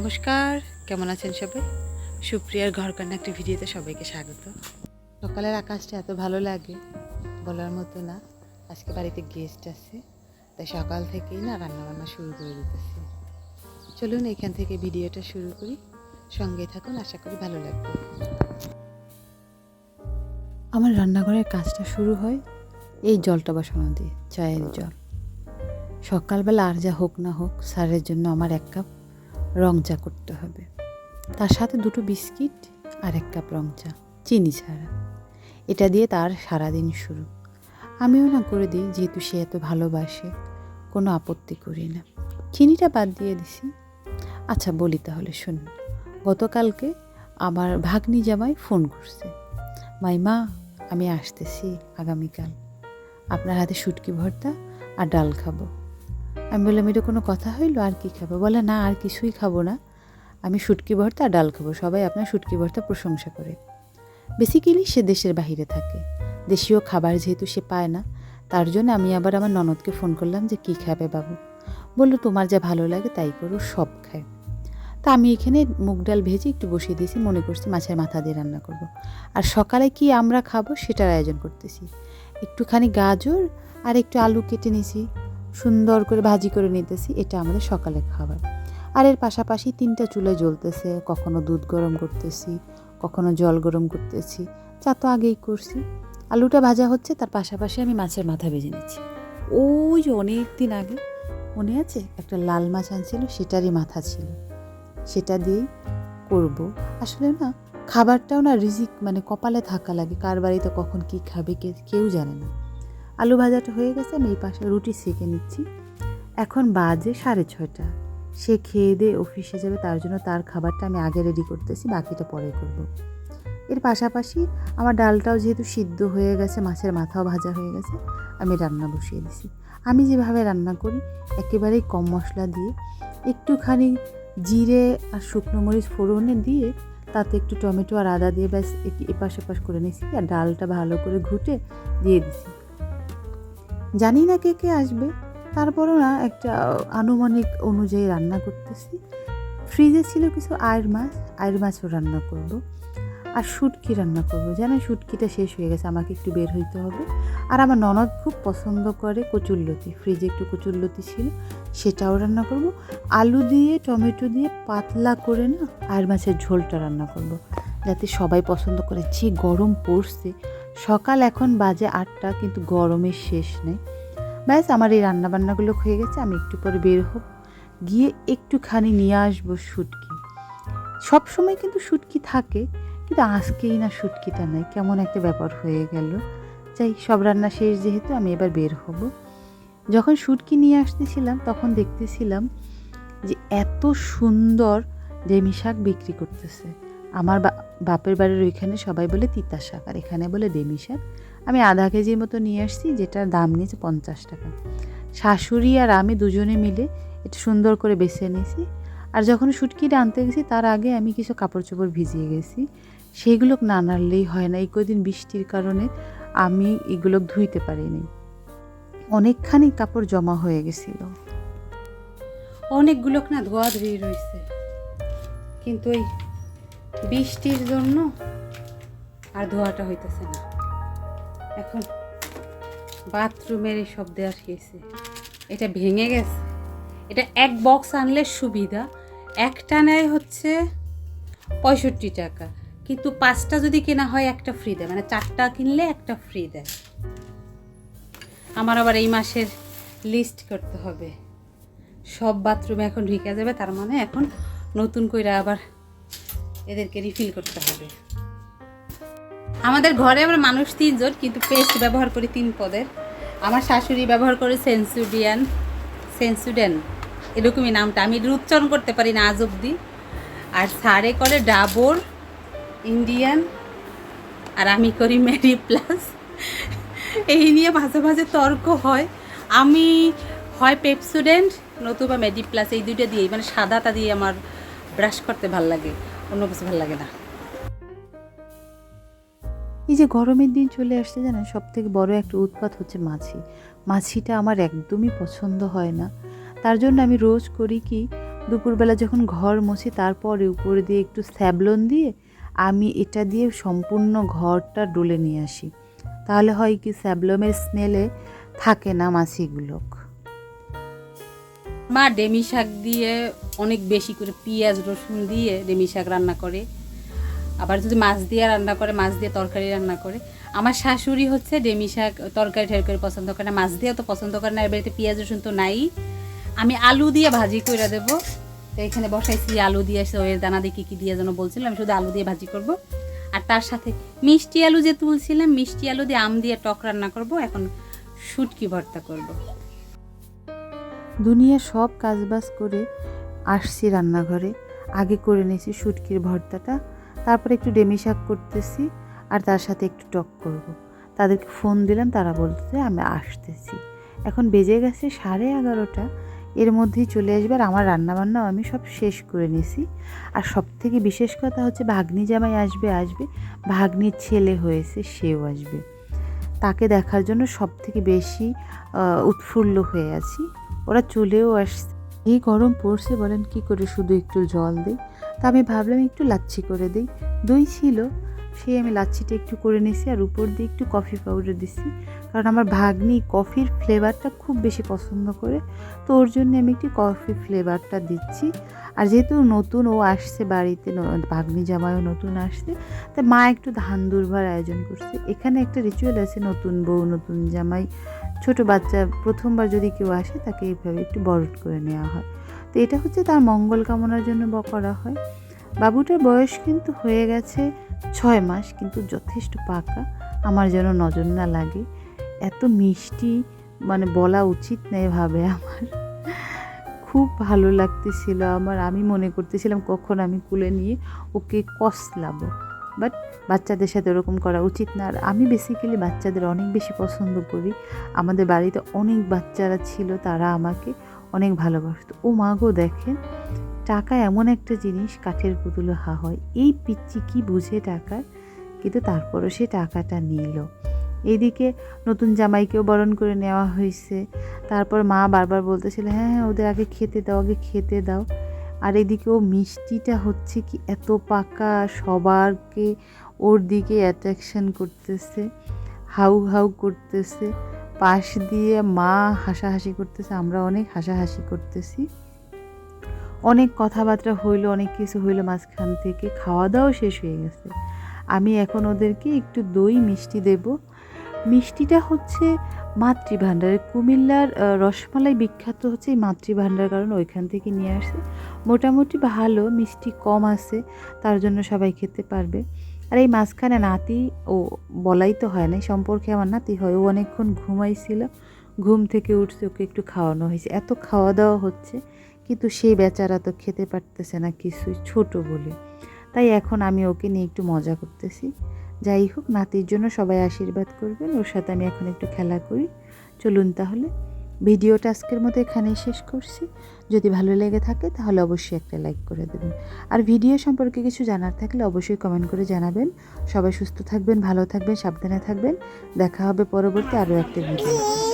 নমস্কার, কেমন আছেন সবাই? সুপ্রিয়ার ঘর কন্যা একটি ভিডিওতে সবাইকে স্বাগত। সকালের আকাশটা এত ভালো লাগে বলার মতো না। আজকে বাড়িতে গেস্ট আছে, তাই সকাল থেকেই না রান্না বান্না শুরু করে দিতেছি। চলুন এখান থেকে ভিডিওটা শুরু করি। সঙ্গে থাকুন, আশা করি ভালো লাগবে। আমার রান্নাঘরের কাজটা শুরু হয় এই জলটা বসানো দিয়ে, চায়ের জল। সকালবেলা আর যা হোক না হোক, স্যারের জন্য আমার এক কাপ। রং চা করতে হবে। তার সাথে দুটো বিস্কিট আর এক কাপ রং চা চিনি ছাড়া। এটা দিয়ে তার সারাদিন শুরু। আমিও না করে দিই, যেহেতু সে এত ভালোবাসে, কোনো আপত্তি করি না। চিনিটা বাদ দিয়ে দিছি। আচ্ছা বলি তাহলে শুনুন গতকালকে আমার ভাগ্নি জামাই ফোন করছে। মাইমা আমি আসতেছি আগামীকাল। আপনার হাতে শুটকি ভর্তা আর ডাল খাব। আমি বললাম, এটা কোনো কথা হইল? আর কি খাব? বলে, না, আর কিছুই খাব না। আমি শুটকি ভর্তা আর ডাল খাব। সবাই আপনার শুটকি ভর্তা প্রশংসা করে। বেসিক্যালি সে দেশের বাইরে থাকে। দেশীয় খাবার যেহেতু সে পায় না, তার জন্য আমি আবার আমার ননদকে ফোন করলাম যে, কী খাবে বাবু? বলল, তোমার যা ভালো লাগে তাই করো, সব খায়। তা আমি এখানে মুগ ডাল ভেজে একটু বসিয়ে দিয়েছি, মনে করছি মাছের মাথা দিয়ে রান্না করব। আর সকালে কি আমরা খাব সেটার আয়োজন করতেছি। একটুখানি গাজর আর একটু আলু কেটে নিয়েছি সুন্দর করে ভাজি করে নিতেছি, এটা আমাদের সকালে খাবার। আর এর পাশাপাশি তিনটা চুলে জ্বলতেছে, কখনো দুধ গরম করতেছি, কখনো জল গরম করতেছি, চা তো আগেই করছি। আলুটা ভাজা হচ্ছে, তার পাশাপাশি আমি মাছের মাথা ভেজে নিচ্ছি। ওই যে অনেক দিন আগে মনে আছে, একটা লাল মাছ আনছিল, সেটারই মাথা ছিল। সেটা দিয়েই করব। আসলে না, খাবারটাও না রিজিক মানে কপালে থাকা লাগে, কার বাড়িতে কখন কি খাবে কে, কেউ জানে না। আলু ভাজাটা হয়ে গেছে, আমি এই পাশে রুটি সেঁকে নিচ্ছি। এখন বাজে সাড়ে ছয়টা। সে খেয়ে দিয়ে অফিসে যাবে, তার জন্য তার খাবারটা আমি আগে রেডি করতেছি, বাকিটা পরে করব। এর পাশাপাশি আমার ডালটাও যেহেতু সিদ্ধ হয়ে গেছে, মাছের মাথাও ভাজা হয়ে গেছে, আমি রান্না বসিয়ে দিছি। আমি যেভাবে রান্না করি, একেবারেই কম মশলা দিয়ে, একটুখানি জিরে আর শুকনো মরিচ ফোড়নে দিয়ে, তাতে একটু টমেটো আর আদা দিয়ে ব্যাস এপাশ এপাশ করে নিয়েছি, আর ডালটা ভালো করে ঘুটে দিয়ে দিছি। জানি না কে কে আসবে। তারপরও না একটা আনুমানিক অনুযায়ী রান্না করতেছি। ফ্রিজে ছিল কিছু আয়ের মাছ, আয়ের মাছও রান্না করব। আর শুটকি রান্না করব। জানো শুটকিটা শেষ হয়ে গেছে, আমাকে একটু বের হইতে হবে। আর আমার ননদ খুব পছন্দ করে কচুরলতি। ফ্রিজে একটু কচুরলতি ছিল, সেটাও রান্না করব। আলু দিয়ে, টমেটো দিয়ে পাতলা করে না আয়ের মাছের ঝোলটা রান্না করব। যাতে সবাই পছন্দ করে। যে গরম পড়ছে। সকাল এখন বাজে আটটা, কিন্তু গরমের শেষ নেই। ব্যাস, আমার এই রান্নাবান্নাগুলো হয়ে গেছে, আমি একটু পরে বের হব। গিয়ে একটুখানি নিয়ে আসব শুটকি। সব সময় কিন্তু শুটকি থাকে, কিন্তু আজকেই না শুটকিটা নেই। কেমন একটা ব্যাপার হয়ে গেল। যাই, সব রান্না শেষ যেহেতু, আমি এবার বের হব। যখন শুটকি নিয়ে আসতেছিলাম, তখন দেখতেছিলাম যে এত সুন্দর ডেমি শাক বিক্রি করতেছে। আমার বাপের বাড়ির ওইখানে সবাই বলে তিতা শাক, আর এখানে বলে ডেমি শাক। আমি আধা কেজির মতো নিয়ে আসছি, যেটার দাম নিয়েছে পঞ্চাশ টাকা। শাশুড়ি আর আমি দুজনে মিলে এটা সুন্দর করে বেছে নিয়েছি। আর যখন শুটকিটা আনতে গেছি, তার আগে আমি কিছু কাপড় চোপড় ভিজিয়ে গেছি। সেইগুলো না নাড়লেই হয় না, এই কদিন বৃষ্টির কারণে আমি এগুলো ধুইতে পারিনি। অনেকখানি কাপড় জমা হয়ে গেছিল। অনেকগুলো না ধোয়া ধুয়ে রয়েছে। কিন্তু ওই বৃষ্টির জন্য আর ধোয়াটা হইতেছে না। এখন বাথরুমের এই শব্দে আসিয়েছে। এটা ভেঙে গেছে। এটা এক বক্স আনলে সুবিধা। একটা নেয় হচ্ছে পঁয়ষট্টি টাকা। কিন্তু পাঁচটা যদি কেনা হয় একটা ফ্রি দেয়। মানে চারটা কিনলে একটা ফ্রি দেয়। আমার আবার এই মাসের লিস্ট করতে হবে। সব বাথরুমে এখন ঢুকে যাবে। তার মানে এখন নতুন করে আবার এদেরকে রিফিল করতে হবে। আমাদের ঘরে আমরা মানুষ তিনজন, কিন্তু পেস্ট ব্যবহার করি তিন পদের। আমার শাশুড়ি ব্যবহার করে সেন্সুডিয়ান সেন্সুডেন এরকমই নামটা। আমি এটার উচ্চারণ করতে পারি না আজ অব্দি আর সারে করে ডাবর ইন্ডিয়ান আর আমি করি মেরি প্লাস এই নিয়ে মাঝে মাঝে তর্ক হয়। আমি হয় পেপসুডেন্ট নতুবা মেডি প্লাস এই দুইটা দিয়েই। মানে সাদাটা দিয়ে আমার ব্রাশ করতে ভালো লাগে। অন্য কিছু ভালো লাগে না। এই যে গরমের দিন চলে আসছে জানেন সব থেকে বড় একটা উৎপাত হচ্ছে মাছি। মাছিটা আমার একদমই পছন্দ হয় না। তার জন্য আমি রোজ করি কি, দুপুরবেলা যখন ঘর মুছি তারপরে উপরে দিয়ে একটু স্যাবলন দিয়ে আমি এটা দিয়ে সম্পূর্ণ ঘরটা ডলে নিয়ে আসি। তাহলে হয় কি স্যাবলমের স্মেলে থাকে না মাছিগুলো। মা ডেমি শাক দিয়ে অনেক বেশি করে পেঁয়াজ, রসুন দিয়ে ডেমি শাক রান্না করে। আবার যদি মাছ দিয়ে রান্না করে, মাছ দিয়ে তরকারি রান্না করে। আমার শাশুড়ি হচ্ছে ডেমি শাক তরকারি ঠেরকারি পছন্দ করে না, মাছ দিয়ে তো পছন্দ করে না বাড়িতে পেঁয়াজ, রসুন তো নাই। আমি আলু দিয়ে ভাজি করে দেবো। তো এখানে বসাইছি আলু দিয়ে ওয়ের দানা দিয়ে কী কী দিয়ে যেন বলছিলাম, আমি শুধু আলু দিয়ে ভাজি করব। আর তার সাথে মিষ্টি আলু যে তুলছিলাম, মিষ্টি আলু দিয়ে আম দিয়ে টক রান্না করব। এখন শুটকি ভর্তা করব। দুনিয়া সব কাজবাজ করে আসছি রান্নাঘরে। আগে করে নিয়েছি শুটকির ভর্তাটা, তারপরে একটু ডেমি শাক করতেছি আর তার সাথে একটু টক করব। তাদেরকে ফোন দিলাম, তারা বলতেছে আমি আসতেছি। এখন বেজে গেছে সাড়ে এগারোটা, এর মধ্যেই চলে আসবে আর আমার রান্নাবান্নাও আমি সব শেষ করে নিয়েছি। আর সব থেকে বিশেষ কথা হচ্ছে ভাগ্নি জামাই আসবে আসবে। ভাগ্নির ছেলে হয়েছে, সেও আসবে। তাকে দেখার জন্য সব থেকে বেশি উৎফুল্ল হয়ে আছি। ওরা চলেও আসছে। এই গরম পড়ছে বলেন, কি করে শুধু একটু জল দিই? তা আমি ভাবলাম একটু লাচ্ছি করে দিই। দই ছিল, সেই আমি লাচ্ছিটা একটু করে নিয়েছি আর উপর দিয়ে একটু কফি পাউডার দিছি। কারণ আমার ভাগ্নি কফির ফ্লেভারটা খুব বেশি পছন্দ করে, তো ওর জন্য আমি একটু কফি ফ্লেভারটা দিচ্ছি। আর যেহেতু নতুন ও আসছে বাড়িতে ভাগ্নি জামাইও নতুন আসছে তাই মা একটু ধান দুর্বার আয়োজন করছে। এখানে একটা রিচুয়াল আছে নতুন বউ, নতুন জামাই ছোট বাচ্চা প্রথমবার যদি কেউ আসে, তাকে এইভাবে একটু বরণ করে নেওয়া হয়। তো এটা হচ্ছে তার মঙ্গল কামনার জন্য ব, করা হয়। বাবুটার বয়স কিন্তু হয়ে গেছে ছয় মাস, কিন্তু যথেষ্ট পাকা। আমার যেন নজর না লাগে। এত মিষ্টি মানে বলা উচিত না এভাবে আমার। খুব ভালো লাগতেছিল আমার। আমি মনে করতেছিলাম কখন আমি কুলে নিয়ে ওকে কসলাবো বাট বাচ্চাদের সাথে ওরকম করা উচিত না। আর আমি বেসিক্যালি বাচ্চাদের অনেক বেশি পছন্দ করি। আমাদের বাড়িতে অনেক বাচ্চারা ছিল, তারা আমাকে অনেক ভালোবাসত। ও মা গো, দেখেন, টাকা এমন একটা জিনিস কাঠের পুতুলো হা হয়। এই পিচ্ছি কি বুঝে টাকার? কিন্তু তারপরও সে টাকাটা নিল। এইদিকে নতুন জামাইকেও বরণ করে নেওয়া হয়েছে। তারপর মা বারবার বলতেছিল হ্যাঁ হ্যাঁ ওদের আগে খেতে দাও, আগে খেতে দাও। আর এদিকে ও মিষ্টিটা হচ্ছে কি এত পাকা, সবারকে ওর দিকে অ্যাট্রাকশন করতেছে, হাউ হাউ করতেছে, পাশ দিয়ে মা হাসাহাসি করতেছে, আমরা অনেক হাসাহাসি করতেছি। অনেক কথাবার্তা হইল, অনেক কিছু হইল মাঝখান থেকে খাওয়া দাওয়াও শেষ হয়ে গেছে। আমি এখন ওদেরকে একটু দই, মিষ্টি দেব। মিষ্টিটা হচ্ছে মাতৃভাণ্ডারের কুমিল্লার রসমালাই বিখ্যাত হচ্ছে এই মাতৃভাণ্ডার কারণ ওইখান থেকে নিয়ে আসে। মোটামুটি ভালো, মিষ্টি কম আছে, তার জন্য সবাই খেতে পারবে। আর এই মাঝখানে নাতি, ও বলাই তো হয় না এই সম্পর্কে আমার নাতি হয়, ও অনেকক্ষণ ঘুমাইছিল, ঘুম থেকে উঠছে, ওকে একটু খাওয়ানো হয়েছে। এত খাওয়া দাওয়া হচ্ছে, কিন্তু সেই বেচারা তো খেতে পারতেছে না কিছুই, ছোট বলে। তাই এখন আমি ওকে নিয়ে একটু মজা করতেছি। যাই হোক, নাতির জন্য সবাই আশীর্বাদ করবেন, ওর সাথে আমি এখন একটু খেলা করি। চলুন তাহলে। ভিডিওটা টাস্কের মতো এখানেই শেষ করছি। যদি ভালো লেগে থাকে তাহলে অবশ্যই একটা লাইক করে দেবেন। আর ভিডিও সম্পর্কে কিছু জানার থাকলে অবশ্যই কমেন্ট করে জানাবেন। সবাই সুস্থ থাকবেন, ভালো থাকবেন, সাবধানে থাকবেন। দেখা হবে পরবর্তী আরও একটা ভিডিও